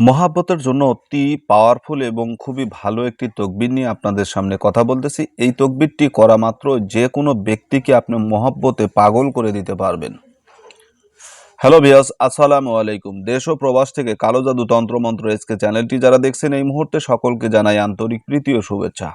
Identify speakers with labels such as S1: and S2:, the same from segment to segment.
S1: মহাব্বতের জন্য অতি পাওয়ারফুল এবং খুবই ভালো একটি তকবির নিয়ে আপনাদের সামনে কথা বলতেছি। এই তকবিরটি করা মাত্র যে কোনো ব্যক্তিকে আপনি মহাব্বতে পাগল করে দিতে পারবেন। হ্যালো ভিয়াস আসসালামু আলাইকুম। দেশ ও প্রবাস থেকে কালো জাদু তন্ত্রমন্ত্র এসকে চ্যানেলটি যারা দেখছেন, এই মুহূর্তে সকলকে জানাই আন্তরিক প্রীতি ও শুভেচ্ছা।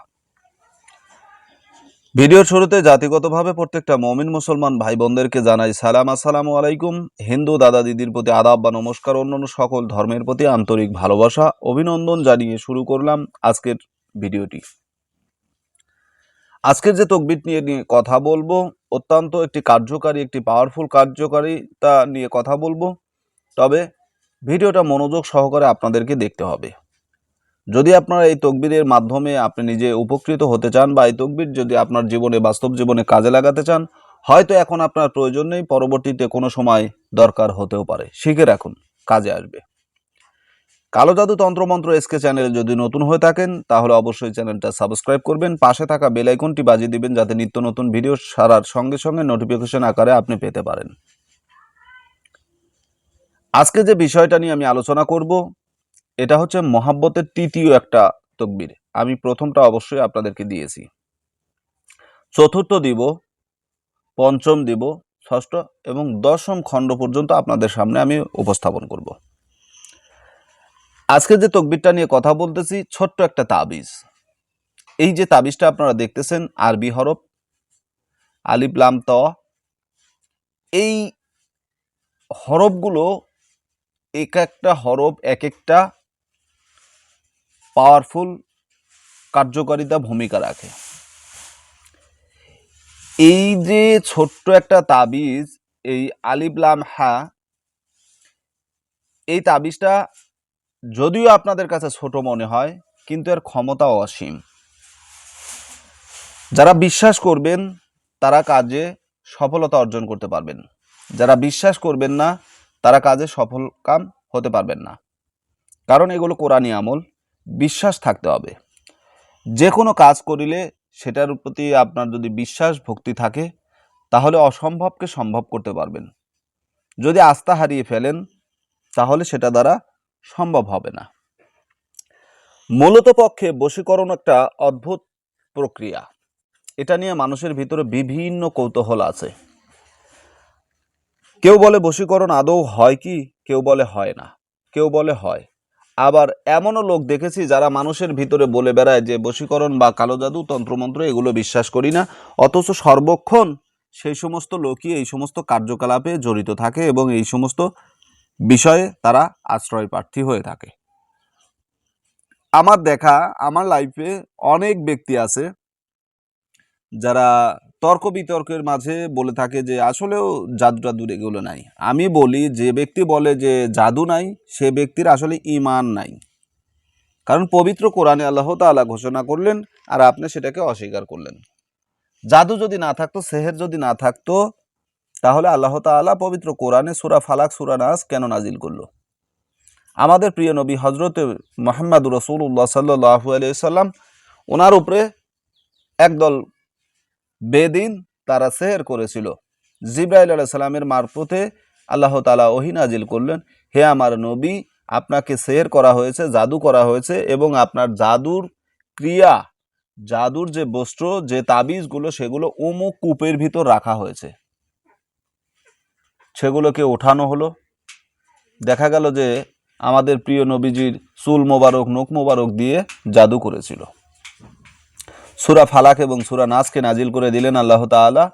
S1: ভিডিওর শুরুতে জাতিগতভাবে প্রত্যেকটা মমিন মুসলমান ভাই বোনদেরকে জানাই সালাম। আসসালামু আলাইকুম। হিন্দু দাদা দিদির প্রতি আদাব বা নমস্কার। অন্যান্য সকল ধর্মের প্রতি আন্তরিক ভালোবাসা, অভিনন্দন জানিয়ে শুরু করলাম আজকের ভিডিওটি। আজকের যে তকবির নিয়ে নিয়ে কথা বলব, অত্যন্ত একটি কার্যকারী, একটি পাওয়ারফুল কার্যকারিতা নিয়ে কথা বলব। তবে ভিডিওটা মনোযোগ সহকারে আপনাদেরকে দেখতে হবে। যদি আপনারা এই তকবিরের মাধ্যমে আপনি নিজে উপকৃত হতে চান বা এই তকবির যদি আপনার জীবনে, বাস্তব জীবনে কাজে লাগাতে চান, হয়তো এখন আপনার প্রয়োজন নেই, পরবর্তীতে কোনো সময় দরকার হতেও পারে। শিখে রাখুন, কাজে আসবে। কালো জাদু তন্ত্রমন্ত্র এসকে চ্যানেল যদি নতুন হয়ে থাকেন, তাহলে অবশ্যই চ্যানেলটা সাবস্ক্রাইব করবেন। পাশে থাকা বেল আইকনটি বাজিয়ে দিবেন, যাতে নিত্য নতুন ভিডিও সারার সঙ্গে সঙ্গে নোটিফিকেশন আকারে আপনি পেতে পারেন। আজকে যে বিষয়টা নিয়ে আমি আলোচনা করব এটা হচ্ছে মহাব্বতের তৃতীয় একটা তকবির। আমি প্রথমটা অবশ্যই আপনাদেরকে দিয়েছি। চতুর্থ দিব, পঞ্চম দিব, ষষ্ঠ এবং দশম খণ্ড পর্যন্ত আপনাদের সামনে আমি উপস্থাপন করব। আজকে যে তকবিরটা নিয়ে কথা বলতেছি, ছোট্ট একটা তাবিজ। এই যে তাবিজটা আপনারা দেখতেছেন, আরবি হরফ, আলিফ, লাম, ত, এই হরফগুলো এক একটা হরফ, এক একটা পাওয়ারফুল কার্যকারিতা ভূমিকা রাখে। এই যে ছোট্ট একটা তাবিজ, এই আলিবলাম হা, এই তাবিজটা যদিও আপনাদের কাছে ছোট মনে হয়, কিন্তু এর ক্ষমতা অসীম। যারা বিশ্বাস করবেন, তারা কাজে সফলতা অর্জন করতে পারবেন। যারা বিশ্বাস করবেন না, তারা কাজে সফল কাম হতে পারবেন না। কারণ এগুলো কোরআনী আমল। বিশ্বাস থাকতে হবে। যে কোনো কাজ করিলে সেটার প্রতি আপনার যদি বিশ্বাস, ভক্তি থাকে, তাহলে অসম্ভবকে সম্ভব করতে পারবেন। যদি আস্থা হারিয়ে ফেলেন, তাহলে সেটা দ্বারা সম্ভব হবে না। মূলত পক্ষে বশীকরণ একটা অদ্ভুত প্রক্রিয়া। এটা নিয়ে মানুষের ভিতরে বিভিন্ন কৌতূহল আছে। কেউ বলে বশীকরণ আদৌ হয় কি? কেউ বলে হয় না। কেউ বলে হয়। আবার এমনও লোক দেখেছি যারা মানুষের ভিতরে বলে বেড়ায় যে বশীকরণ বা কালো জাদু তন্ত্রমন্ত্র এগুলো বিশ্বাস করি না। অথচ সর্বক্ষণ সেই সমস্ত লোকই এই সমস্ত কার্যকলাপে জড়িত থাকে এবং এই সমস্ত বিষয়ে তারা আশ্রয় প্রার্থী হয়ে থাকে। আমার দেখা, আমার লাইফে অনেক ব্যক্তি আছে যারা তর্ক বিতর্কের মাঝে বলে থাকে যে, আসলেও জাদু টাদু এগুলো নাই। আমি বলি, যে ব্যক্তি বলে যে জাদু নাই, সে ব্যক্তির আসলে ইমান নাই। কারণ পবিত্র কোরআনে আল্লাহ তাআলা ঘোষণা করলেন, আর আপনি সেটাকে অস্বীকার করলেন। জাদু যদি না থাকতো, সেহের যদি না থাকতো, তাহলে আল্লাহ তাআলা পবিত্র কোরআনে সুরা ফালাক, সুরা নাস কেন নাজিল করল? আমাদের প্রিয় নবী হজরত মোহাম্মদ রসুল্লাহ সাল্লু আলিয়াল্লাম ওনার উপরে একদল বেদিন তারা সেহের করেছিল। জিব্রাইল আলাহ সাল্লামের মারফতে আল্লাহ তালা ওহি নাজিল করলেন, হে আমার নবী, আপনাকে সেহের করা হয়েছে, জাদু করা হয়েছে এবং আপনার জাদুর ক্রিয়া, জাদুর যে বস্ত্র, যে তাবিজগুলো, সেগুলো অমুক কূপের ভিতর রাখা হয়েছে। সেগুলোকে ওঠানো হলো। দেখা গেল যে আমাদের প্রিয় নবীজির চুল মোবারক নোক মোবারক দিয়ে জাদু করেছিল। সুরা ফালাক এবং সুরা নাসকে নাজিল করে দিলেন আল্লাহ তাআলা।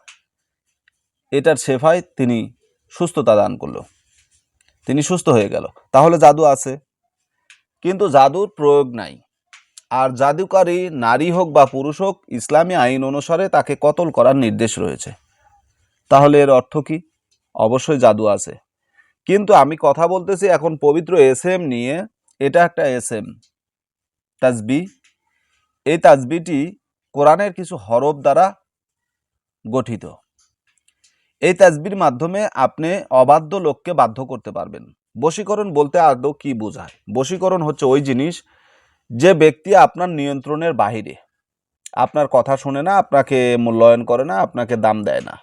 S1: এটার সেফায় তিনি সুস্থতা দান করল। তিনি সুস্থ হয়ে গেল। তাহলে জাদু আছে। কিন্তু জাদুর প্রয়োগ নাই। আর জাদুকারী নারী হোক বা পুরুষ হোক, ইসলামী আইন অনুসারে তাকে কতল করার নির্দেশ রয়েছে। তাহলে এর অর্থ কি? অবশ্যই জাদু আছে। কিন্তু আমি কথা বলতেছি এখন পবিত্র এস এম নিয়ে। এটা একটা এস এম তাজবি এই তাজবিটি কোরআনের কিছু হরফ দ্বারা গঠিত। এই তাজবির মাধ্যমে আপনি অবাধ্য লোককে বাধ্য করতে পারবেন। বশীকরণ বলতে আদৌ কি বোঝায়? বশীকরণ হচ্ছে ওই জিনিস যে ব্যক্তি আপনার নিয়ন্ত্রণের বাহিরে। আপনার কথা শুনে না, আপনাকে মূল্যায়ন করে না, আপনাকে দাম দেয় না।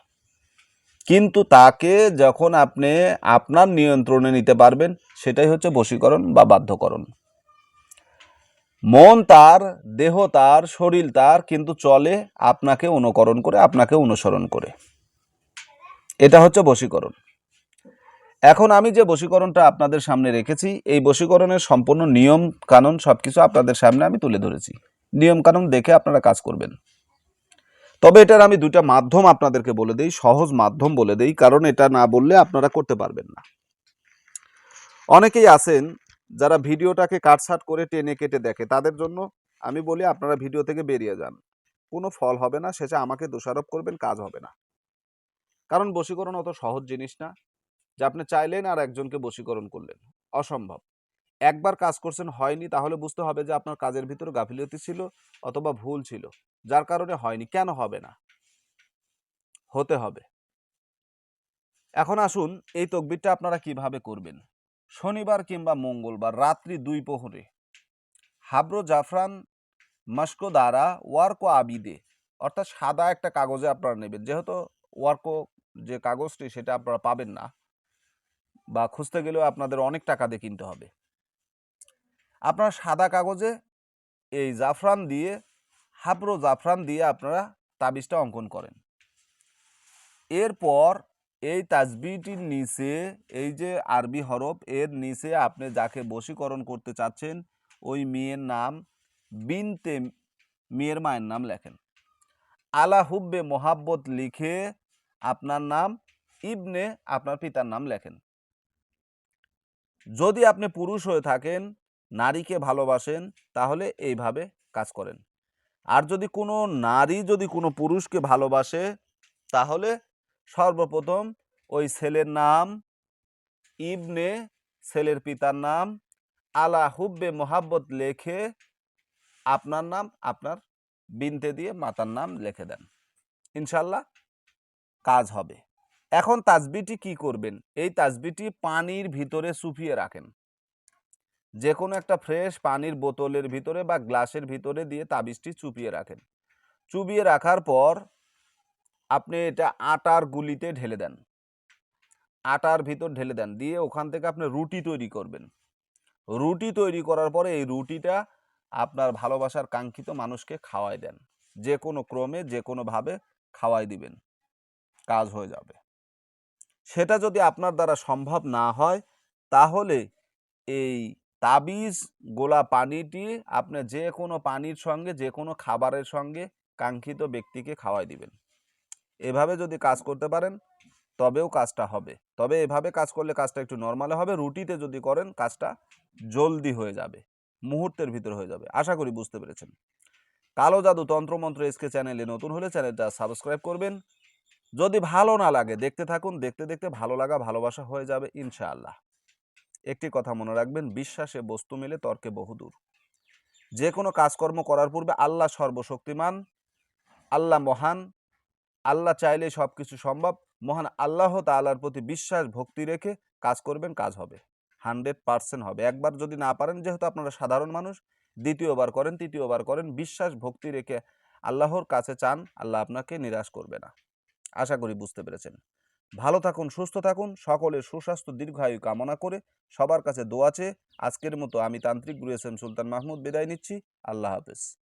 S1: কিন্তু তাকে যখন আপনি আপনার নিয়ন্ত্রণে নিতে পারবেন, সেটাই হচ্ছে বশীকরণ বা বাধ্যকরণ। মন তার, দেহ তার, শরীর তার, কিন্তু চলে আপনাকে অনুকরণ করে, আপনাকে অনুসরণ করে। এটা হচ্ছে বশীকরণ। এখন আমি যে বশীকরণটা আপনাদের সামনে রেখেছি, এই বশীকরণের সম্পূর্ণ নিয়ম কানুন সব কিছু আপনাদের সামনে আমি তুলে ধরেছি। নিয়ম কানুন দেখে আপনারা কাজ করবেন। তবে এটার আমি দুইটা মাধ্যম আপনাদেরকে বলে দেই, সহজ মাধ্যম বলে দেই, কারণ এটা না বললে আপনারা করতে পারবেন না। অনেকেই আছেন যারা ভিডিওটাকে কাটছাট করে টেনে কেটে দেখে, তাদের জন্য আমি বলি আপনারা ভিডিও থেকে বেরিয়ে যান। কোনো ফল হবে না, শেষে আমাকে দোষারোপ করবেন, কাজ হবে না। কারণ বশীকরণ অত সহজ জিনিস না, যে আপনি চাইলেন আর একজনকে বশীকরণ করলেন। অসম্ভব। একবার কাজ করছেন, হয়নি, তাহলে বুঝতে হবে যে আপনার কাজের ভিতরে গাফিলতি ছিল অথবা ভুল ছিল, যার কারণে হয়নি। কেন হবে না? হতে হবে। এখন আসুন, এই তকবিরটা আপনারা কীভাবে করবেন? শনিবার কিংবা মঙ্গলবার, রাত্রি দুই প্রহরে। হাব্রো জাফরান মাস্কো দ্বারা ওয়ার্কো আবিদে, অর্থাৎ সাদা একটা কাগজে আপনারা নেবেন। যেহেতু ওয়ার্কো যে কাগজটি, সেটা আপনারা পাবেন না বা খুঁজতে গেলেও আপনাদের অনেক টাকা দিয়ে কিনতে হবে। আপনারা সাদা কাগজে এই জাফরান দিয়ে হাবরো জাফরান দিয়ে আপনারা তাবিজটা অঙ্কন করেন। এরপর এই তাজবিটির নিচে, এই যে আরবি হরফ, এর নিচে আপনি যাকে বশীকরণ করতে চাচ্ছেন, ওই মেয়ের নাম বিনতে, মেয়ের মায়ের নাম লেখেন। আলা হুব্বে মোহাব্বত লিখে আপনার নাম ইবনে, আপনার পিতার নাম লেখেন। যদি আপনি পুরুষ হয়ে থাকেন, নারীকে ভালোবাসেন, তাহলে এইভাবে কাজ করেন। আর যদি কোনো নারী, যদি কোনো পুরুষকে ভালোবাসে, তাহলে সর্বপ্রথম ওই ছেলের নাম ইবনে, ছেলের পিতার নাম, আলা হুব্বে মোহাব্বত লেখে আপনার নাম, আপনার বিনতে দিয়ে মাতার নাম লিখে দেন। ইনশাল্লাহ কাজ হবে। এখন তাজবিটি কি করবেন? এই তাজবিটি পানির ভিতরে চুপিয়ে রাখেন। যে কোনো একটা ফ্রেশ পানির বোতলের ভিতরে বা গ্লাসের ভিতরে দিয়ে তাবিজটি চুপিয়ে রাখেন। চুবিয়ে রাখার পর আপনি এটা আটার গুলিতে ঢেলে দেন। আটার ভিতর ঢেলে দেন। দিয়ে ওখান থেকে আপনি রুটি তৈরি করবেন। রুটি তৈরি করার পরে এই রুটিটা আপনার ভালোবাসার কাঙ্ক্ষিত মানুষকে খাওয়াই দেন। যে কোনো ক্রমে, যে কোনোভাবে খাওয়াই দিবেন। কাজ হয়ে যাবে। সেটা যদি আপনার দ্বারা সম্ভব না হয়, তাহলে এই তাবিজ, গোলা পানিটি আপনি যে কোনো পানির সঙ্গে, যে কোনো খাবারের সঙ্গে কাঙ্ক্ষিত ব্যক্তিকে খাওয়াই দিবেন। এভাবে যদি কাজ করতে পারেন, তবেও কাজটা হবে। তবে এভাবে কাজ করলে কাজটা একটু নর্মালে হবে, রুটিতে যদি করেন, কাজটা জলদি হয়ে যাবে, মুহূর্তের ভিতর হয়ে যাবে। আশা করি বুঝতে পেরেছেন। কালো জাদু তন্ত্রমন্ত্র এসকে চ্যানেলে নতুন হলে চ্যানেলটা সাবস্ক্রাইব করবেন। যদি ভালো না লাগে, দেখতে থাকুন, দেখতে দেখতে ভালো লাগা, ভালোবাসা হয়ে যাবে ইনশাআল্লাহ। একটি কথা মনে রাখবেন, বিশ্বাসে বস্তু মেলে, তর্কে বহুদূর যে কোনো কাজকর্ম করার পূর্বে আল্লাহ সর্বশক্তিমান, আল্লাহ মহান আল্লাহ চাইলে সব কিছু সম্ভব। মহান আল্লাহ তাআলার প্রতি বিশ্বাস, ভক্তি রেখে কাজ করবেন, কাজ হবে। হান্ড্রেড পার্সেন্ট হবে। একবার যদি না পারেন, যেহেতু আপনারা সাধারণ মানুষ, দ্বিতীয়বার করেন, তৃতীয়বার করেন, বিশ্বাস, ভক্তি রেখে আল্লাহর কাছে চান, আল্লাহ আপনাকে নিরাশ করবে না। আশা করি বুঝতে পেরেছেন। ভালো থাকুন, সুস্থ থাকুন, সকলের সুস্বাস্থ্য, দীর্ঘায়ু কামনা করে সবার কাছে দোয়া চেয়ে আজকের মতো আমি তান্ত্রিক গুরু এস এম সুলতান মাহমুদ বিদায় নিচ্ছি। আল্লাহ হাফেজ।